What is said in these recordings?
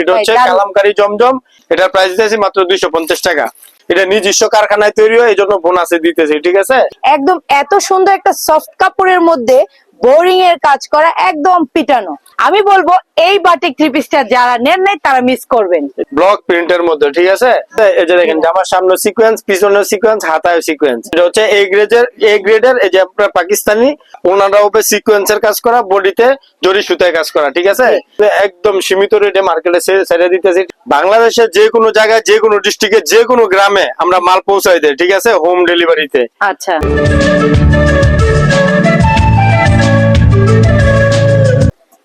এটা হচ্ছে কালামকারি জমজম। এটার প্রাইস দিয়েছি মাত্র দুইশো পঞ্চাশ টাকা। এটা নিজস্ব কারখানায় তৈরি হয় এই জন্য বোনাসে দিতেছি ঠিক আছে? একদম এত সুন্দর একটা সফট কাপড়ের মধ্যে বোরিং এর কাজ করা একদম পিটানো। আমি বলব এই বাটিক থ্রি পিসটা যারা নেন নাই তারা মিস করবেন। ব্লক প্রিন্টের মধ্যে ঠিক আছে? এই যে দেখেন জামার সামনে সিকোয়েন্স পিছনের সিকোয়েন্স হাতায় সিকোয়েন্স এটা হচ্ছে এ গ্রেডের এ গ্রেডের এই যে আপনার পাকিস্তানি ওনারা হবে সিকোয়েন্সের কাজ করা বডিতে জরি সুতায় কাজ করা ঠিক আছে? একদম সীমিত রেটে মার্কেটে ছেড়ে দিতেছি। বাংলাদেশের যে কোনো জায়গায় যে কোনো ডিস্ট্রিক্টে যে কোনো গ্রামে আমরা মাল পৌঁছাই দেয় ঠিক আছে? হোম ডেলিভারিতে আচ্ছা।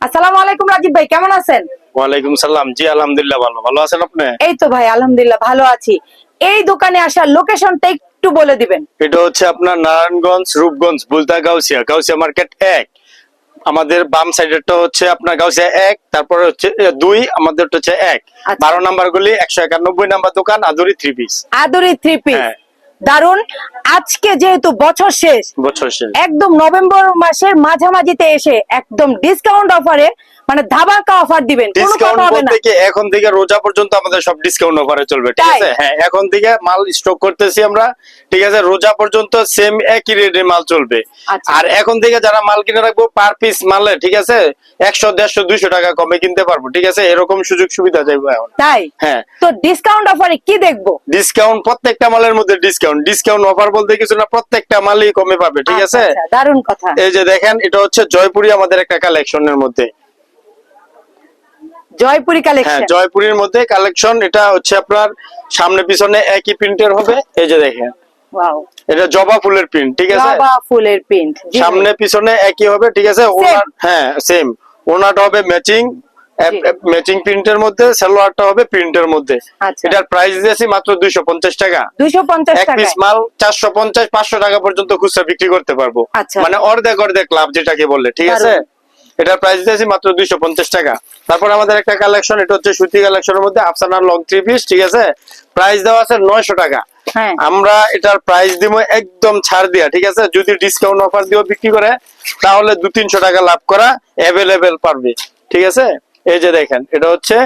আসসালামু আলাইকুম রাজীব ভাই কেমন আছেন? ওয়ালাইকুম সালাম। জি আলহামদুলিল্লাহ ভালো। ভালো আছেন আপনি? এই তো ভাই আলহামদুলিল্লাহ ভালো আছি। এই দোকানে আসার লোকেশনটা একটু বলে দিবেন। এটা হচ্ছে আপনার নারায়ণগঞ্জ রূপগঞ্জ বুলতা গাউসিয়া গাউসিয়া মার্কেট এক। আমাদের বাম সাইডেরটা হচ্ছে আপনার গাউসিয়া এক তারপরে হচ্ছে দুই আমাদের হচ্ছে এক। আচ্ছা। বারো নাম্বার গুলি একশো একানব্বই নাম্বার দোকান Aduri three piece Aduri three piece হ্যাঁ। দারুণ আজকে যেহেতু বছর শেষ বছর শেষ। একদম নভেম্বর মাসের মাঝামাঝিতে এসে একদম ডিসকাউন্ট অফারে মানে ধামাকা অফার দিবেন কোনো ডিসকাউন্ট কথা হবে না। বলতে এখন থেকে রোজা পর্যন্ত আমাদের সব ডিসকাউন্ট অফারে চলবে ঠিক আছে? হ্যাঁ এখন থেকে মাল স্টক করতেছি আমরা ঠিক আছে? রোজা পর্যন্ত সেম একই রেটে মাল চলবে। আচ্ছা। আর এখন থেকে যারা মাল কিনে রাখব পার পিস মালে ঠিক আছে? একশো দেড়শো দুইশো টাকা কমে কিনতে পারব ঠিক আছে? এরকম সুযোগ সুবিধা চাইব এখন। তাই? হ্যাঁ। তো ডিসকাউন্ট অফারে কি দেখব? ডিসকাউন্ট প্রত্যেকটা মালের মধ্যে ডিসকাউন্ট ডিসকাউন্ট অফার বলতে কিছু না প্রত্যেকটা মালই কমে পাবে ঠিক আছে? আচ্ছা, আচ্ছা, দারুণ কথা। এই যে দেখেন এটা হচ্ছে জয়পুরি আমাদের একটা কালেকশনের মধ্যে। জয়পুরি হ্যাঁ কালেকশন জয়পুরীর মধ্যে কালেকশন এটা হচ্ছে আপনার সামনে পিছনে একই প্রিন্টের হবে এই যে দেখেন। ওয়াও এটা জবা ফুলের প্রিন্ট ঠিক আছে? জবা ফুলের প্রিন্ট সামনে পিছনে একই হবে ঠিক আছে? ওনার হ্যাঁ সেম ওনাটা হবে ম্যাচিং ম্যাচিং প্রিন্টের মধ্যে সালোয়ারটা হবে প্রিন্টের মধ্যে। আচ্ছা। এটার প্রাইস দিয়েছি মাত্র দুইশো পঞ্চাশ টাকা। দুইশো পঞ্চাশ এক পিস মাল চারশো পঞ্চাশ পাঁচশো টাকা পর্যন্ত খুচরা বিক্রি করতে পারব। আচ্ছা। মানে অর্ধেক অর্ধেক লাভ যেটাকে বললে ঠিক আছে। এটার প্রাইস দিয়েছি মাত্র দুইশো পঞ্চাশ টাকা। তারপর আমাদের একটা কালেকশন এটা হচ্ছে সুতি কালেকশনের মধ্যে আফসানার লং থ্রি পিস ঠিক আছে? প্রাইস দেওয়া আছে নয়শো টাকা। হ্যাঁ। আমরা এটার প্রাইস দিব একদম ছাড় দিয়া ঠিক আছে? যদি ডিসকাউন্ট অফার দিয়েও বিক্রি করে তাহলে দু তিনশো টাকা লাভ করা অ্যাভেলেবেল পারবে ঠিক আছে? এই যে দেখেন এটা হচ্ছে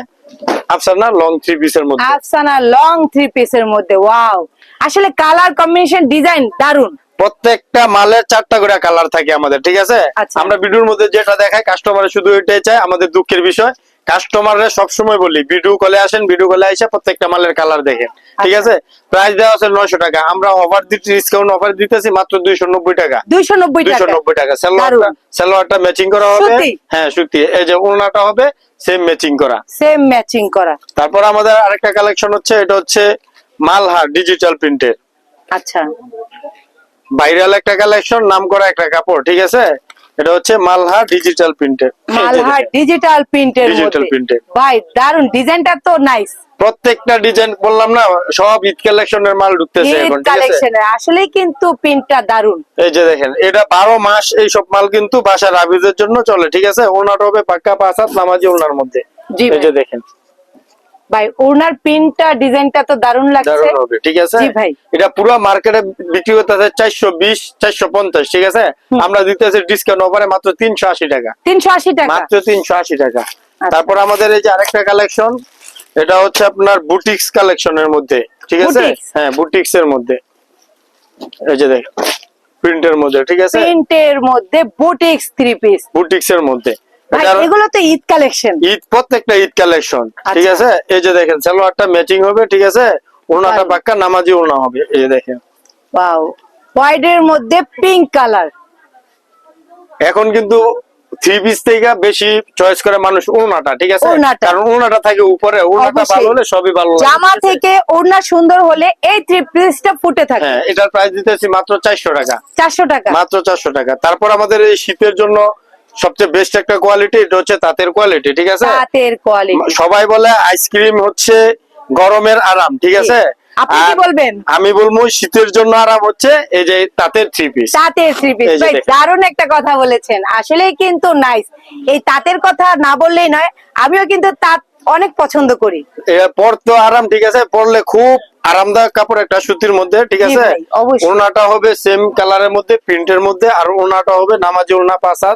আফসানা লং থ্রি পিসের মধ্যে। আফসানা লং থ্রি পিসের মধ্যে ওয়াও আসলে কালার কম্বিনেশন ডিজাইন দারুণ প্রত্যেকটা মালের চারটা করে কালার থাকে আমাদের ঠিক আছে? আচ্ছা। আমরা ভিডিওর মধ্যে যেটা দেখাই কাস্টমার শুধু এটাই চায় আমাদের দুঃখের বিষয়। কাস্টমাররা সবসময় বলি ভিডিও কলে আসেন ভিডিও কলে এসে প্রত্যেকটা মালের কালার দেখেন ঠিক আচ্ছা। আছে? প্রাইস দেওয়া আছে নয়শো টাকা আমরা অফার দিচ্ছি ডিসকাউন্ট অফার দিতেছি মাত্র দুইশো নব্বই টাকা। দুইশো নব্বই দুইশো টাকা নব্বই টাকা। সালোয়ারটা দারুণ। সালোয়ারটা ম্যাচিং করা হবে। হ্যাঁ সুতি এই যে ওড়নাটা হবে সেম ম্যাচিং করা। সেম ম্যাচিং করা। তারপর আমাদের আরেকটা কালেকশন হচ্ছে এটা হচ্ছে মালহার ডিজিটাল প্রিন্টের আচ্ছা। ভাইরাল একটা কালেকশন নাম করা একটা কাপড় ঠিক আছে? এটা হচ্ছে মালহা ডিজিটাল প্রিন্টের মালহার ডিজিটাল প্রিন্টের ডিজিটাল মধ্যে। ভাই দারুণ ডিজাইনটা তো নাইস প্রত্যেকটা ডিজাইন বললাম না সব ঈদ কালেকশনের মাল ঢুকতেছে এখন ঠিক আছে? আসলেই কিন্তু প্রিন্টটা দারুণ এই যে দেখেন এটা বারো মাস এই সব মাল কিন্তু বাসার আবিদের জন্য চলে ঠিক আছে? ওনাটা হবে পাক্কা পাঁচ হাত নামাজি ওনার মধ্যে। জি এই যে দেখেন। ভাই ওনার প্রিন্টটা ডিজাইনটা তো দারুণ লাগছে। ঠিক আছে? ভাই। এটা পুরো মার্কেটে বিক্রি করতে আছে চারশো বিশ চারশো পঞ্চাশ ঠিক আছে? আমরা দিতেছি ডিসকাউন্ট অফারে মাত্র তিনশো আশি টাকা। তিনশো আশি টাকা। মাত্র তিনশো আশি টাকা। আচ্ছা। তারপর আমাদের এই যে আরেকটা কালেকশন এটা হচ্ছে আপনার বুটিক্স কালেকশনের মধ্যে ঠিক আছে? হ্যাঁ বুটিক্স এর মধ্যে। এই যে দেখ প্রিন্টের মধ্যে ঠিক আছে? প্রিন্টের মধ্যে বুটিক্স থ্রি পিস বুটিক্স এর মধ্যে। ভাই এগুলো তো ঈদ কালেকশন ঈদ প্রত্যেকটা ঈদ কালেকশন ঠিক আচ্ছা। আছে? এই যে দেখেন সালোয়ারটা ম্যাচিং হবে ঠিক আছে? ওনাটা পাক্কা নামাজি ওনা হবে এই দেখেন। ওয়াও হোয়াইট এর মধ্যে পিঙ্ক কালার এখন কিন্তু থ্রি পিস থেকে বেশি চয়েস করে মানুষ ওনাটা ঠিক আছে? ওড়নাটা। কারণ ওনাটা থাকে উপরে ওনাটা ভালো হলে সবই ভালো জামা থেকে ওড়না সুন্দর হলে এই থ্রি পিসটা ফুটে থাকে। হ্যাঁ এটার প্রাইস দিতেছি মাত্র চারশো টাকা। চারশো টাকা। মাত্র চারশো টাকা। তারপর আমাদের এই শীতের জন্য সবচেয়ে বেস্ট একটা কোয়ালিটি এটা হচ্ছে তাঁতের কোয়ালিটি ঠিক আছে? তাঁতের কোয়ালিটি সবাই বলে আইসক্রিম হচ্ছে গরমের আরাম ঠিক আছে? আপনি কি বলবেন? আমি বলব শীতের জন্য আরাম হচ্ছে এই যে তাঁতের থ্রি পিস তাঁতের থ্রি পিস ভাই দারুণ একটা কথা বলেছেন। আসলেই কিন্তু নাইস এই তাঁতের কথা না বললেই নয় আমিও কিন্তু তাঁত অনেক পছন্দ করি। এরপর তো আরাম ঠিক আছে? পরলে খুব আরামদায়ক কাপড় একটা সুতির মধ্যে ঠিক আছে। ওনাটা হবে সেম কালারের মধ্যে প্রিন্টের মধ্যে আর ওনাটা হবে নামাজি ওনা পাসাদ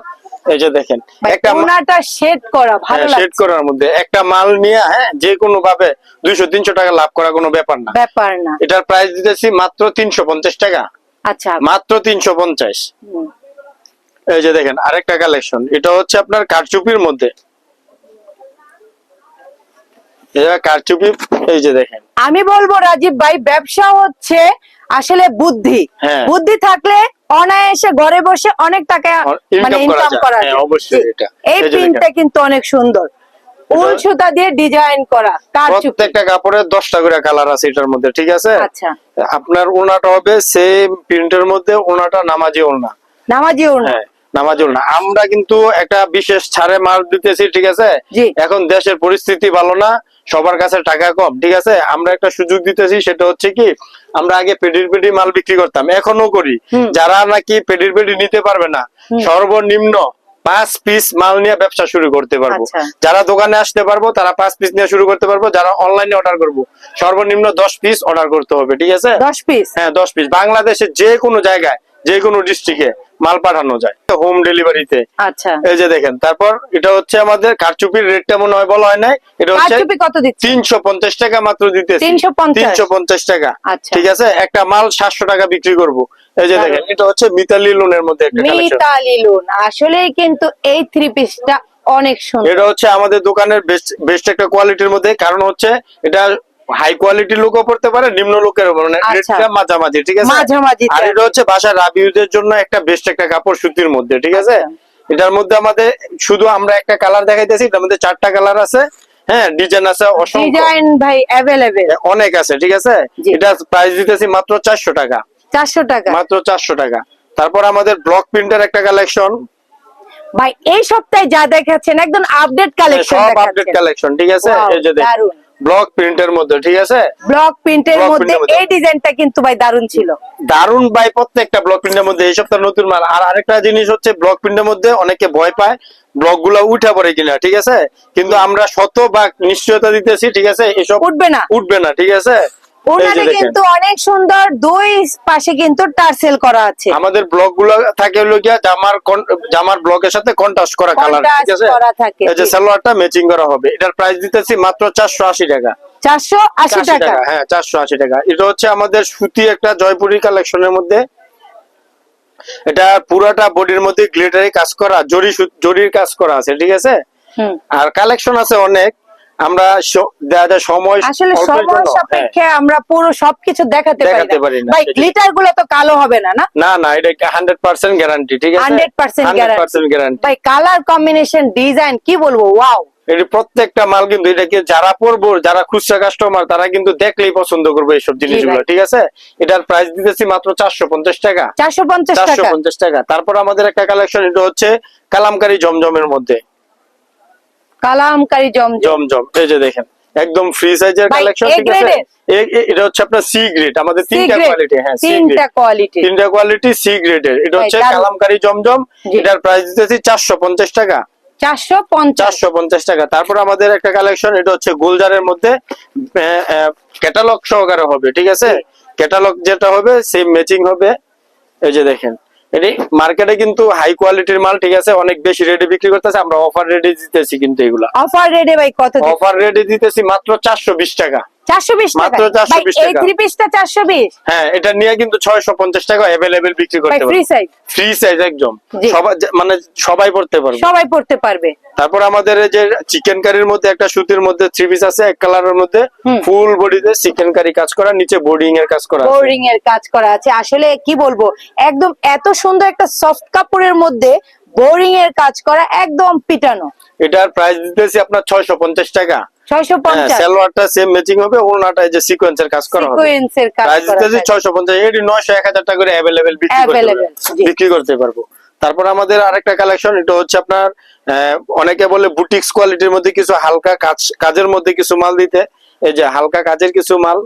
এই যে দেখেন একটা ওনাটা শেড করা ভালো হ্যাঁ, শেড করার মধ্যে। একটা মাল নিয়ে হ্যাঁ যে কোনো ভাবে দুইশো তিনশো টাকা লাভ করা কোনো ব্যাপার না। ব্যাপার না। এটার প্রাইস দিতেছি মাত্র তিনশো পঞ্চাশ টাকা। আচ্ছা। মাত্র তিনশো পঞ্চাশ। হুম। এই যে দেখেন আরেকটা কালেকশন এটা হচ্ছে আপনার কারচুপির মধ্যে। এটা কারচুপি এই যে দেখেন। আমি বলব রাজীব ভাই ব্যবসা হচ্ছে আসলে বুদ্ধি। হ্যাঁ। বুদ্ধি থাকলে অনায়াসে ঘরে বসে অনেক টাকা মানে ইনকাম করা হ্যাঁ, অবশ্যই এটা। এই প্রিন্টটা কিন্তু অনেক সুন্দর। উল সুতা দিয়ে ডিজাইন করা প্রত্যেকটা কাপড়ের দশটা করে কালার আছে এটার মধ্যে ঠিক আছে? আচ্ছা। আপনার ওনাটা হবে সেম প্রিন্টের মধ্যে ওনাটা নামাজি ওনা নামাজি ওড়না। হ্যাঁ নামাজি ওনা আমরা কিন্তু একটা বিশেষ ছাড়ে মাল দিতেছি ঠিক আছে? এখন দেশের পরিস্থিতি ভালো না সবার কাছে টাকা কম ঠিক আছে? আমরা একটা সুযোগ দিতেছি সেটা হচ্ছে কি আমরা আগে পেডির পেডি মাল বিক্রি করতাম এখনও করি। যারা নাকি পেডির পেডি নিতে পারবে না সর্বনিম্ন পাঁচ পিস মাল নিয়ে ব্যবসা শুরু করতে পারব। আচ্ছা। যারা দোকানে আসতে পারব তারা পাঁচ পিস নিয়ে শুরু করতে পারব যারা অনলাইনে অর্ডার করব সর্বনিম্ন দশ পিস অর্ডার করতে হবে ঠিক আছে? দশ পিস? হ্যাঁ দশ পিস। বাংলাদেশের যে কোনো জায়গায় যে কোনো ডিস্ট্রিক্টে মাল পাঠানো যায়। হোম ডেলিভারিতে আচ্ছা। এই যে দেখেন তারপর এটা হচ্ছে আমাদের কারচুপির রেটটা মনে হয় বলা হয় নাই এটা হচ্ছে তিনশো পঞ্চাশ টাকা মাত্র 350 তিনশো পঞ্চাশ। টাকা। আচ্ছা। ঠিক আছে? একটা মাল সাতশো টাকা বিক্রি করব। এই যে দেখেন এটা হচ্ছে মিতালি লোনের মধ্যে একটা মিতালি লোন। আসলে কিন্তু এই থ্রি পিসটা অনেক সুন্দর। এটা হচ্ছে আমাদের দোকানের বেস্ট বেস্ট একটা কোয়ালিটির মধ্যে কারণ হচ্ছে এটা হাই কোয়ালিটির লোকও পড়তে পারে নিম্ন লোকের মানে আচ্ছা। রেটটা মাঝামাঝি ঠিক আছে? মাঝামাঝিতে আর এটা হচ্ছে বাসার রাবিউজের জন্য একটা বেস্ট একটা কাপড় সুতির মধ্যে ঠিক আছে? আচ্ছা। এটার মধ্যে আমাদের শুধু আমরা একটা কালার দেখাইতেছি এটার মধ্যে চারটা কালার আছে হ্যাঁ ডিজাইন আছে অসংখ্য। ডিজাইন ভাই অ্যাভেলেবেল অনেক আছে ঠিক আছে? এটা প্রাইস দিতেছি মাত্র চারশো টাকা। চারশো টাকা। মাত্র চারশো টাকা। তারপর আমাদের ব্লক প্রিন্টের একটা কালেকশন ভাই এই সপ্তাহে যা দেখাচ্ছেন একদম আপডেট কালেকশন সব আপডেট কালেকশন ঠিক আছে? এই যে দেখুন। দারুণ। ব্লক প্রিন্টের মধ্যে ঠিক আছে? ব্লক প্রিন্টের মধ্যে এর মধ্যে। এই ডিজাইনটা কিন্তু ভাই দারুণ ছিল। দারুণ ভাই প্রত্যেকটা ব্লক প্রিন্টের মধ্যে এই সপ্তাহ নতুন মাল। আর আরেকটা জিনিস হচ্ছে ব্লক প্রিন্টের মধ্যে অনেকে ভয় পায় ব্লকগুলা উঠা পড়ে কিনা ঠিক আছে? কিন্তু আমরা শত বা নিশ্চয়তা দিতেছি ঠিক আছে? এসব উঠবে না। উঠবে না ঠিক আছে? ওনারে। কিন্তু অনেক সুন্দর দুই পাশে কিন্তু টার্সেল করা আছে। আমাদের ব্লকগুলো থাকে হলো গিয়া জামার জামার ব্লকের সাথে কন্ট্রাস্ট করা কালার ঠিক আছে? এই যে সালোয়ারটা ম্যাচিং করা হবে। এটার প্রাইস দিতেছি মাত্র চারশো আশি টাকা। 480 টাকা। হ্যাঁ চারশো আশি টাকা। এটা হচ্ছে আমাদের সুতি একটা জয়পুরি কালেকশনের মধ্যে। এটা পুরাটা বডির মধ্যে গ্লিটারি কাজ করা জরি জরির কাজ করা আছে ঠিক আছে? আর কালেকশন আছে অনেক। আমরা দেখা সময় আসলে সময় হ্যাঁ। সাপেক্ষে আমরা পুরো সবকিছু দেখাতে পারি না। ভাই। গ্লিটারগুলো তো কালো হবে না না? না না এটা হান্ড্রেড পার্সেন্ট গ্যারান্টি ঠিক আছে? 100% guarantee। পার্সেন্ট গ্যারান্টি ভাই কালার কম্বিনেশন ডিজাইন কি বলব? ওয়াও এটি প্রত্যেকটা মাল কিন্তু এটাকে যারা পরবো যারা খুচরা কাস্টমার তারা কিন্তু দেখলেই পছন্দ করবে এইসব জিনিসগুলো। ঠিক আছে? এটার প্রাইস দিতেছি মাত্র চারশো পঞ্চাশ টাকা। চারশো পঞ্চাশ চারশো টাকা পঞ্চাশ টাকা। তারপর আমাদের একটা কালেকশন এটা হচ্ছে কালামকারী জমজমের মধ্যে। কালামকারী জমজম। জমজম। এই যে দেখেন একদম ফ্রি সাইজের কালেকশন ঠিক আছে? এটা হচ্ছে আপনার সি গ্রেড আমাদের তিনটা কোয়ালিটি হ্যাঁ তিনটা কোয়ালিটি তিনটা কোয়ালিটি সি গ্রেডের এটা হচ্ছে কালামকারী জমজম। এটার প্রাইস দিতেছি চারশো পঞ্চাশ টাকা। চারশো পঞ্চাশ। চারশো পঞ্চাশ টাকা। তারপর আমাদের একটা কালেকশন এটা হচ্ছে গুলজারের মধ্যে ক্যাটালগ সহকারে হবে ঠিক আছে? ক্যাটালগ যেটা হবে সেম ম্যাচিং হবে। এই যে দেখেন এটি মার্কেটে কিন্তু হাই কোয়ালিটির মাল ঠিক আছে? অনেক বেশি রেডি বিক্রি করতেছে আমরা অফার রেডি দিতেছি কিন্তু এগুলা। অফার রেডি ভাই কত অফার রেডি দিতেছি মাত্র চারশো বিশ টাকা। মাত্র টাকা 420 ভাই এই থ্রি পিসটা চারশো বিশ? হ্যাঁ এটা নিয়ে কিন্তু ছয়শো পঞ্চাশ টাকা অ্যাভেলেবেল বিক্রি ফ্রি সাইজ ফ্রি সাইজ একদম। সবাই মানে সবাই পড়তে পারবে। সবাই পড়তে পারবে। তারপর আমাদের যে চিকেন কারির মধ্যে একটা সুতির মধ্যে থ্রি পিস আছে এক কালারের মধ্যে। ফুল বডিতে চিকেন কারি কাজ করা নিচে বোর্ডিং এর কাজ করা আছে। বোরিং এর কাজ করা আছে। আসলে কি বলব একদম এত সুন্দর একটা সফট কাপড়ের মধ্যে বোরিং এর কাজ করা একদম পিটানো। এটার প্রাইস দিতেছি আপনার ছয়শো পঞ্চাশ টাকা। হ্যাঁ পঞ্চাশ সালোয়ারটা সেম ম্যাচিং হবে ওনাটা যে সিকোয়েন্সের কাজ করা হবে সিকোয়েন্সের কাজ করা দিতেছি থাকে। এটি নয়শো এক টাকা করে অ্যাভেলেবেল বিক্রি করতে Available, পারব। জি। বিক্রি করতে পারব তারপর আমাদের আরেকটা কালেকশন এটা হচ্ছে আপনার অনেকে বলে বুটিক্স কোয়ালিটির মধ্যে কিছু হালকা কাজ কাজের মধ্যে কিছু মাল দিতে এই যে হালকা কাজের কিছু মাল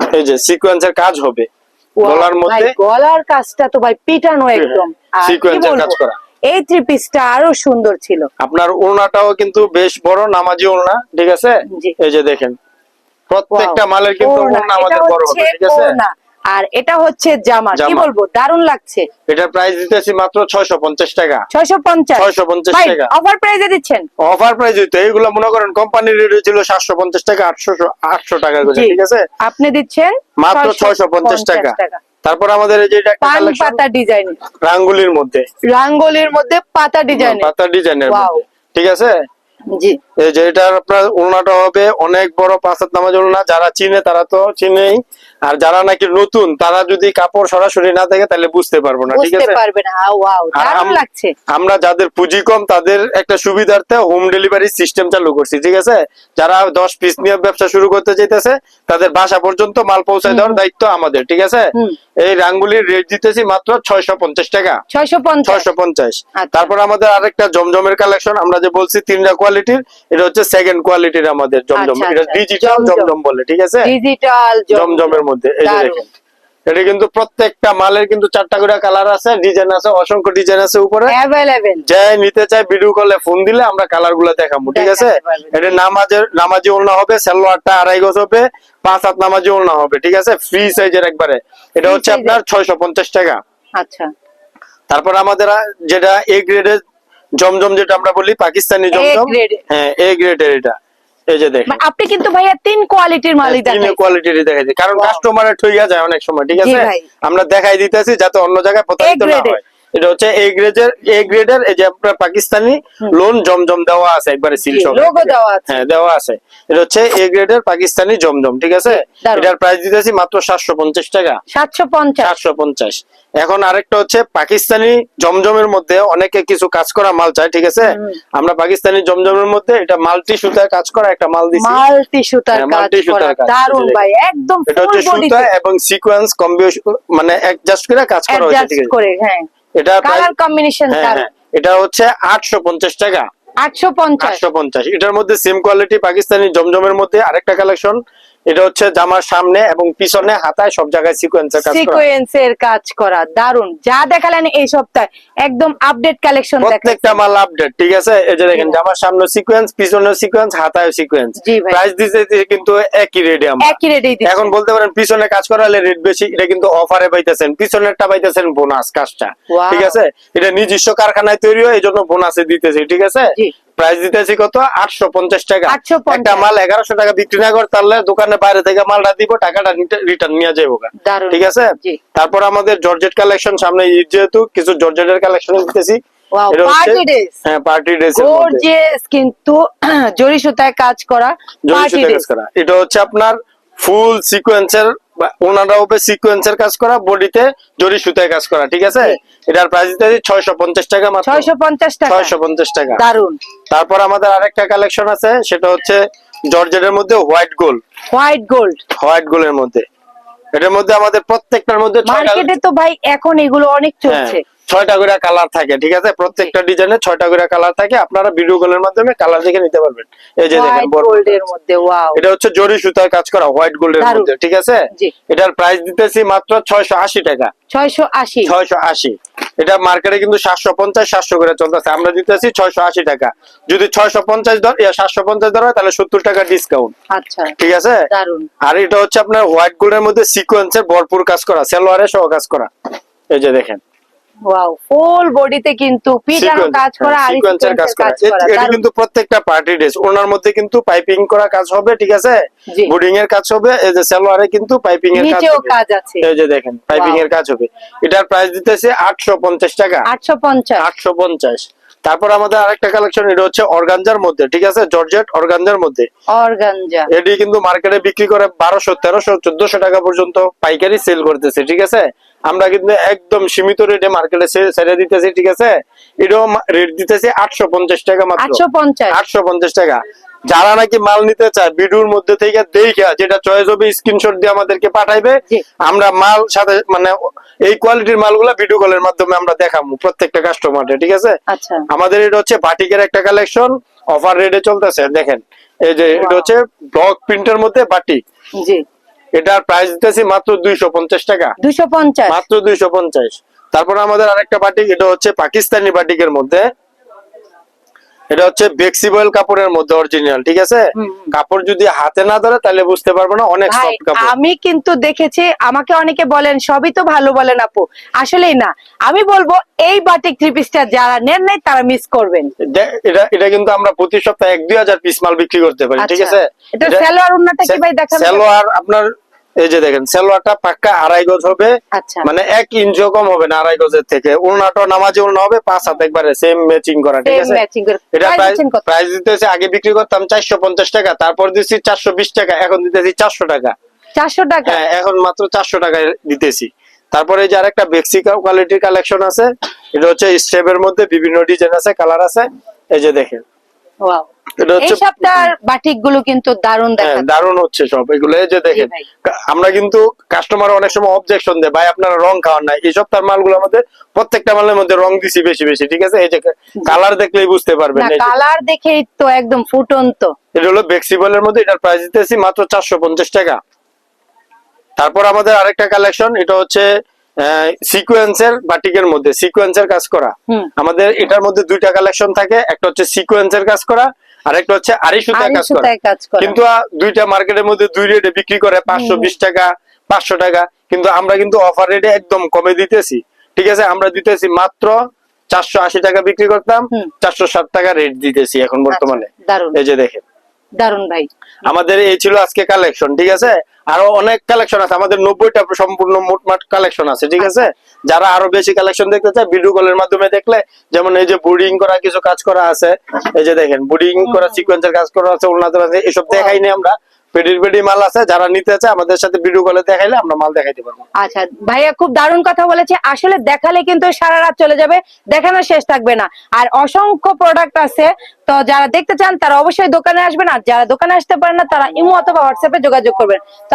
এই যে সিকোয়েন্সের কাজ হবে গলার মধ্যে গলার কাজটা তো ভাই পিটানো একদম আর এর কাজ করা। এই থ্রি পিসটা আরও সুন্দর ছিল। আপনার ওড়নাটাও কিন্তু বেশ বড় নামাজি ওড়না ঠিক আছে। এই যে দেখেন প্রত্যেকটা মালের কিন্তু ওড়না, এটা আমাদের বড় হবে ঠিক আছে? আর এটা হচ্ছে জামা কি বলব দারুণ লাগছে। এটার প্রাইস দিতেছি মাত্র ছয়শো পঞ্চাশ টাকা। ছয়শো পঞ্চাশ। 650 ভাই টাকা। অফার প্রাইজে দিচ্ছেন? অফার প্রাইস দিতে এইগুলো মনে করেন কোম্পানির রেট ছিল সাতশো পঞ্চাশ টাকা আটশো আটশো টাকা করে ঠিক আছে? আপনি দিচ্ছেন মাত্র ছয়শো পঞ্চাশ টাকা। তারপর আমাদের এই যে এটা পান পাতা ডিজাইন রাঙ্গুলির মধ্যে। রাঙ্গুলির মধ্যে পাতা ডিজাইন পাতা ডিজাইনের. ঠিক আছে? জি। এই যে এটার আপনার ওড়নাটা হবে অনেক বড় পাঁচাত নামাজ ওড়না যারা চিনে তারা তো চিনেই। আর যারা নাকি নতুন তারা যদি কাপড় সরাসরি না থাকে তাহলে বুঝতে পারব না ঠিক আছে? লাগছে। আমরা যাদের পুঁজি কম তাদের একটা সুবিধার্থে হোম ডেলিভারি সিস্টেম চালু করছি ঠিক আছে? যারা দশ পিস নিয়ে ব্যবসা শুরু করতে চাইতেছে তাদের বাসা পর্যন্ত মাল পৌঁছায় দেওয়ার দায়িত্ব আমাদের ঠিক আছে? এই রাঙ্গুলির রেট দিতেছি মাত্র ছয়শো পঞ্চাশ টাকা। ছয়শো পঞ্চাশ। ছয়শো পঞ্চাশ। আচ্ছা। তারপর আমাদের আরেকটা জমজমের কালেকশন আমরা যে বলছি তিনটা কোয়ালিটির এটা হচ্ছে সেকেন্ড কোয়ালিটির আমাদের জমজম। আচ্ছা, এটা আচ্ছা। ডিজিটাল জমজম। জমজম বলে ঠিক আছে? ডিজিটাল জমজমের মধ্যে এই যে দেখেন। এটা কিন্তু প্রত্যেকটা মালের কিন্তু চারটা করে কালার আছে ডিজাইন আছে অসংখ্য ডিজাইন আছে উপরে। অ্যাভেলেবেল যে নিতে চাই ভিডিও কলে ফোন দিলে আমরা কালারগুলো দেখাবো ঠিক আছে? এটা নামাজের নামাজি ওড়না হবে সালোয়ারটা আড়াই গজ হবে পাঁচ হাত নামাজি ওড়না হবে ঠিক আছে? ফ্রি সাইজের একবারে। এটা হচ্ছে আপনার ছয়শো পঞ্চাশ টাকা। আচ্ছা। তারপর আমাদের যেটা এ গ্রেডের জমজম যেটা আমরা বলি পাকিস্তানি জমজম। হ্যাঁ এ গ্রেডের এটা। এই যে দেখেন। মানে আপনি কিন্তু ভাইয়া তিন কোয়ালিটির মালই তিন দেখাই কোয়ালিটির দেখাইছি। কারণ Wow. কাস্টমারের ঠইয়া যায় অনেক সময় ঠিক আছে? আমরা দেখাই দিতেছি যাতে অন্য জায়গায় প্রতারিত না হয়। এটা হচ্ছে এ গ্রেডের এ গ্রেডের এই যে আপনার পাকিস্তানি লোন জমজম দেওয়া আছে একবারে সিল সহ। হ্যাঁ দেওয়া আছে। এটা হচ্ছে এ গ্রেডের পাকিস্তানি জমজম ঠিক আছে? এটার প্রাইস দিতেছি মাত্র সাতশো পঞ্চাশ টাকা। এখন আরেকটা হচ্ছে পাকিস্তানি জমজমের মধ্যে অনেকে কিছু কাজ করা মাল চায় ঠিক আছে? আমরা পাকিস্তানি জমজমের মধ্যে এটা মাল্টি সুতার কাজ করা একটা মাল দিছি। মাল্টি সুতার মাল্টি কাজ multi সুতার। ভাই একদম এটা হচ্ছে সুতা এবং সিকোয়েন্স কম্বিনেশন মানে অ্যাডজাস্ট করে কাজ করা হয়েছে ঠিক আছে? হ্যাঁ। এটা কালার কম্বিনেশন হ্যাঁ এটা হচ্ছে আটশো পঞ্চাশ টাকা। আটশো পঞ্চাশ। আটশো পঞ্চাশ। এটার মধ্যে সেম কোয়ালিটি পাকিস্তানি জমজমের মধ্যে আরেকটা কালেকশন এটা হচ্ছে জামার সামনে এবং পিছনে হাতায় সব জায়গায় সিকোয়েন্সের কাজ করা। সিকোয়েন্সের কাজ করা দারুণ। যা দেখালেন এই সপ্তাহে একদম আপডেট কালেকশন প্রত্যেকটা মাল আপডেট ঠিক আছে? এই যে দেখেন জামার সামনে সিকোয়েন্স পিছনে সিকোয়েন্স হাতায় সিকোয়েন্স প্রাইস দিতে কিন্তু একই রেটে আমরা। একই রেটেই দিচ্ছে। এখন বলতে পারেন পিছনে কাজ করালে রেট বেশি এটা কিন্তু অফারে পাইতেছেন। পিছনেরটা পাইতেছেন বোনাস কাজটা। ঠিক আছে? এটা নিজস্ব কারখানায় তৈরি হয় এই জন্য বোনাসে দিতেছি ঠিক আছে। প্রাইস দিতেছি কত? আটশো পঞ্চাশ টাকা। 850 একটা মাল এগারোশো টাকা বিক্রি না করতে পারলে দোকানের বাইরে থেকে মালটা দিব টাকাটা রিটার্ন নিয়ে যাব ঠিক আছে? তারপর আমাদের জর্জেট কালেকশন সামনে ঈদ যেহেতু কিছু জর্জেটের কালেকশন দিতেছি। হ্যাঁ কিন্তু জরি সুতায় করা কাজ করা। এটা হচ্ছে আপনার ফুল সিকোয়েন্সের ওনারা হবে সিকোয়েন্সের কাজ করা বডিতে জরি সুতায় কাজ করা ঠিক আছে। এটার প্রাইস দিতে ছয়শো পঞ্চাশ টাকা মাত্র। ছয়শো পঞ্চাশ টাকা। ছয়শো পঞ্চাশ টাকা। দারুণ তারপর আমাদের আরেকটা কালেকশন আছে সেটা হচ্ছে জর্জেটের মধ্যে white gold. White gold. White গোল্ডের মধ্যে। এটার মধ্যে আমাদের প্রত্যেকটার মধ্যে মার্কেটে তো ভাই এখন এগুলো অনেক হ্যাঁ, চলছে ছয়টা করে কালার থাকে ঠিক আছে? প্রত্যেকটা ডিজাইনে ছয়টা করে কালার থাকে। আপনারা ভিডিও কলের মাধ্যমে কালার দেখে নিতে পারবেন। এই যে দেখেন মধ্যে ওয়াও এটা হচ্ছে জরি সুতার কাজ করা হোয়াইট গোল্ডের মধ্যে ঠিক আছে? এটার প্রাইস দিতেছি মাত্র ছয়শো আশি টাকা। ছয়শো আশি। ছয়শো আশি। এটা মার্কেটে কিন্তু সাতশো পঞ্চাশ সাতশো করে চলতেছে। আমরা দিতেছি ছয়শো আশি টাকা। যদি ছয়শো পঞ্চাশ ধর সাতশো পঞ্চাশ ধর হয় তাহলে সত্তর টাকা ডিসকাউন্ট আচ্ছা। ঠিক আছে? দারুণ। আর এটা হচ্ছে আপনার হোয়াইট গোল্ডের মধ্যে সিকোয়েন্সের ভরপুর কাজ করা সেলোয়ারে সহ কাজ করা। এই যে দেখেন। ওয়াও ফুল বডিতে কিন্তু পিটানো কাজ করা হ্যাঁ, আর sequence কাজ করা। এটা কিন্তু প্রত্যেকটা পার্টি ড্রেস ওনার মধ্যে কিন্তু পাইপিং করা কাজ হবে ঠিক আছে? জি। এর কাজ হবে এই যে সালোয়ারে কিন্তু পাইপিং এর কাজ হবে। কাজ আছে। এই যে দেখেন পাইপিং এর কাজ হবে। এটার প্রাইস দিতেছে আটশো পঞ্চাশ টাকা। আটশো পঞ্চাশ। আটশো পঞ্চাশ। তারপর আমাদের আরেকটা কালেকশন এটা হচ্ছে অর্গানজার মধ্যে ঠিক আছে? জর্জেট অর্গানজার মধ্যে। অর্গানজা। এটি কিন্তু মার্কেটে বিক্রি করে বারোশো তেরোশো চোদ্দশো টাকা পর্যন্ত পাইকারি সেল করতেছে ঠিক আছে? আমরা কিন্তু একদম সীমিত রেটে মার্কেটে ছেড়ে দিতেছি ঠিক আছে? এটাও রেট দিতেছি আটশো পঞ্চাশ টাকা মাত্র। আটশো পঞ্চাশ। আটশো পঞ্চাশ টাকা। যারা নাকি মাল নিতে চায় ভিডিওর মধ্যে থেকে দেখে যেটা চয়েস হবে স্ক্রিনশট দিয়ে আমাদেরকে পাঠাইবে। আমরা মাল সাথে মানে এই কোয়ালিটির মালগুলা ভিডিও কলের মাধ্যমে আমরা দেখাবো প্রত্যেকটা কাস্টমারকে ঠিক আছে? আচ্ছা। আমাদের এটা হচ্ছে বাটিকের একটা কালেকশন অফার রেটে চলতেছে দেখেন। এই যে এটা হচ্ছে ব্লক প্রিন্টের মধ্যে বাটিক। জি। এটার প্রাইস দিতেছি মাত্র দুইশো পঞ্চাশ টাকা। দুইশো পঞ্চাশ। মাত্র দুইশো পঞ্চাশ। তারপর আমাদের আরেকটা বাটিক এটা হচ্ছে পাকিস্তানি বাটিকের মধ্যে। এটা হচ্ছে ফ্লেক্সিবল কাপড়ের মধ্যে অরিজিনাল ঠিক আছে? কাপড় যদি হাতে না ধরে তাহলে বুঝতে পারব না অনেক সফট কাপড়। আমি কিন্তু দেখেছি আমাকে অনেকে বলেন সবই তো ভালো বলেন আপু। আসলেই না। আমি বলব এই বাটিক থ্রি পিসটা যারা নেন নাই তারা মিস করবেন। এটা এটা কিন্তু আমরা প্রতি সপ্তাহে এক দুই হাজার পিস মাল বিক্রি করতে পারি ঠিক আচ্ছা। আছে? এটা এটা- সালোয়ার উন্নাটা কি ভাই দেখাবেন? সালোয়ার আপনার এই যে দেখেন সালোয়ারটা পাক্কা আড়াই গজ হবে। আচ্ছা। মানে এক ইঞ্চিও কম হবে না আড়াই গজের থেকে। উন্নাটা নামাজি উন্না হবে পাঁচ হাত একবারে সেম ম্যাচিং করা ঠিক আছে? এটা প্রাইস দিতেছে আগে বিক্রি করতাম চারশো পঞ্চাশ টাকা তারপর দিচ্ছি চারশো বিশ টাকা এখন দিতেছি চারশো টাকা। চারশো টাকা? হ্যাঁ এখন মাত্র চারশো টাকায় দিতেছি। তারপরে যে আরেকটা বেক্সি কোয়ালিটির কালেকশন আছে এটা হচ্ছে স্টেপের মধ্যে বিভিন্ন ডিজাইন আছে কালার আছে। এই যে দেখেন। ওয়াও এই সপ্তাহের বাটিকগুলো কিন্তু দারুণ হ্যাঁ দেখা দারুণ হচ্ছে সব। এগুলো যে দেখেন জি ভাই। কা- আমরা কিন্তু কাস্টমার অনেক সময় অবজেকশন দেয় ভাই আপনারা রং খাওয়ান না। এই সপ্তাহের মালগুলোর মধ্যে প্রত্যেকটা মালের মধ্যে রং দিছি বেশি বেশি ঠিক আছে? এই যে কালার দেখলেই বুঝতে পারবেন। কালার দেখেই তো একদম ফুটন্ত। এটা হলো ফ্লেক্সিবলের মধ্যে এটার প্রাইস দিতেছি মাত্র চারশো পঞ্চাশ টাকা। তারপর আমাদের আরেকটা কালেকশন এটা হচ্ছে সিকোয়েন্সের বাটিকের মধ্যে সিকোয়েন্সের কাজ করা। আমাদের এটার মধ্যে দুইটা কালেকশন থাকে একটা হচ্ছে সিকোয়েন্সের কাজ করা আর একটা হচ্ছে আড়াই সুতায় কাজ করা। কিন্তু দুইটা মার্কেটের মধ্যে দুই রেটে বিক্রি করে পাঁচশো বিশ টাকা পাঁচশো টাকা। কিন্তু আমরা কিন্তু অফার রেটে একদম কমে দিতেছি। ঠিক আছে আমরা দিতেছি মাত্র চারশো আশি টাকা বিক্রি করতাম চারশো ষাট টাকা রেট দিতেছি এখন বর্তমানে। আচ্ছা, এই যে দেখেন। দারুণ ভাই। আমাদের এই ছিল আজকে কালেকশন ঠিক আছে? আরও অনেক কালেকশন আছে। আমাদের নব্বইটা সম্পূর্ণ মোটমাট কালেকশন আছে, ঠিক আছে? যারা আরও বেশি কালেকশন দেখতে চায় ভিডিও কলের মাধ্যমে দেখলে, যেমন এই যে বোর্ডিং করা কিছু কাজ করা আছে, এই যে দেখেন বোর্ডিং করা সিকোয়েন্সের কাজ করা আছে, উন্নত আছে এসব দেখাইনি আমরা। আমরা আচ্ছা ভাইয়া খুব কথা আসলে দেখালে কিন্তু চলে যাবে দেখানো শেষ থাকবে না। আর অসংখ্য প্রোডাক্ট আছে, তো যারা দেখতে চান, তারা অবশ্যই দোকানে আসবেন। আর যারা দোকানে আসতে পারেন না, তারা ইমো অথবা হোয়াটসঅ্যাপে যোগাযোগ করবেন। তো